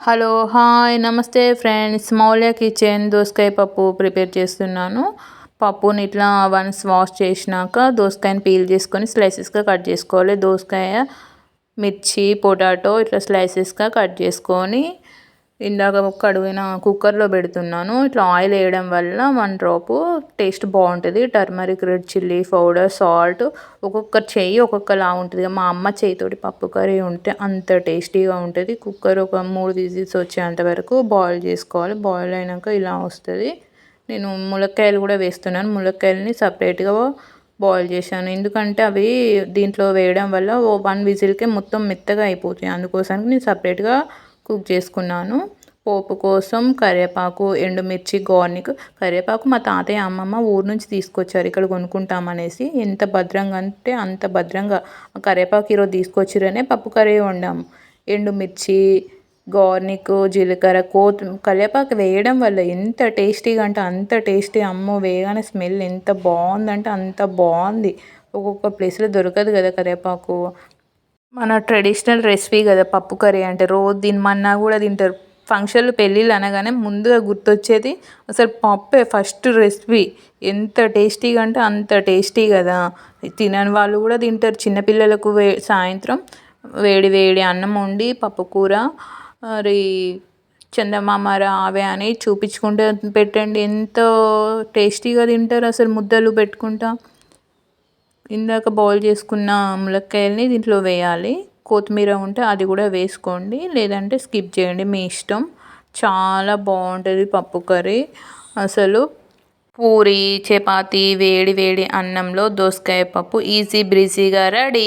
Hello hi నమస్తే friends. Moulya kitchen దోసకాయ పప్పు ప్రిపేర్ చేస్తున్నాను. పప్పుని ఇట్లా వన్స్ వాష్ చేసినాక దోసకాయని పీల్ చేసుకొని స్లైసెస్గా కట్ చేసుకోవాలి. దోసకాయ మిర్చి పొటాటో ఇట్లా స్లైసెస్గా కట్ చేసుకొని ఇందాక కడిగిన కుక్కర్లో పెడుతున్నాను. ఇట్లా ఆయిల్ వేయడం వల్ల వన్ డ్రాపు టేస్ట్ బాగుంటుంది. Turmeric red chilli powder salt ఒక్కొక్క చెయ్యి ఒక్కొక్కలా ఉంటుంది. మా అమ్మ చేయితోటి పప్పు కర్రీ ఉంటే అంత టేస్టీగా ఉంటుంది. కుక్కర్ ఒక మూడు విజిల్స్ వచ్చేంత వరకు బాయిల్ చేసుకోవాలి. బాయిల్ అయినాక ఇలా వస్తుంది. నేను ములక్కాయలు కూడా వేస్తున్నాను. ములక్కాయలని సపరేట్గా బాయిల్ చేశాను. ఎందుకంటే అవి దీంట్లో వేయడం వల్ల ఓ వన్ విజిల్కే మొత్తం మెత్తగా అయిపోతాయి. అందుకోసానికి నేను సపరేట్గా కుక్ చేసుకున్నాను. పోపు కోసం కరివేపాకు ఎండుమిర్చి గార్నిక్. కరివేపాకు మా తాతయ్య అమ్మమ్మ ఊరు నుంచి తీసుకొచ్చారు. ఇక్కడ కొనుక్కుంటామనేసి ఎంత భద్రంగా అంటే అంత భద్రంగా కరివేపాకు ఈరోజు తీసుకొచ్చిరనే పప్పు కర్రీ వండాము. ఎండుమిర్చి గార్నిక్ జీలకర్ర కోత్ కరివేపాకు వేయడం వల్ల ఎంత టేస్టీగా అంటే అంత టేస్టీ. అమ్మో వేయగానే స్మెల్ ఎంత బాగుందంటే అంత బాగుంది. ఒక్కొక్క ప్లేస్లో దొరకదు కదా కరివేపాకు. మన ట్రెడిషనల్ రెసిపీ కదా పప్పు కర్రీ అంటే. రోజు తినమన్నా కూడా తింటారు. ఫంక్షన్లు పెళ్ళిళ్ళు అనగానే ముందుగా గుర్తొచ్చేది అసలు పప్పే ఫస్ట్ రెసిపీ ఎంత టేస్టీగా అంటే అంత టేస్టీ కదా. తినని వాళ్ళు కూడా తింటారు. చిన్నపిల్లలకు వే సాయంత్రం వేడి వేడి అన్నం వండి పప్పు కూర మరి చందమామ రావే అని చూపించుకుంటే పెట్టండి. ఎంతో టేస్టీగా తింటారు అసలు ముద్దలు పెట్టుకుంటా. ఇందాక బాయిల్ చేసుకున్న ములక్కాయల్ని దీంట్లో వేయాలి. కొత్తిమీర ఉంటే అది కూడా వేసుకోండి. లేదంటే స్కిప్ చేయండి. మీ ఇష్టం. చాలా బాగుంటుంది పప్పు కర్రీ. అసలు పూరి చపాతి వేడి వేడి అన్నంలో దోసకాయ పప్పు ఈజీ బ్రీజీగా రెడీ.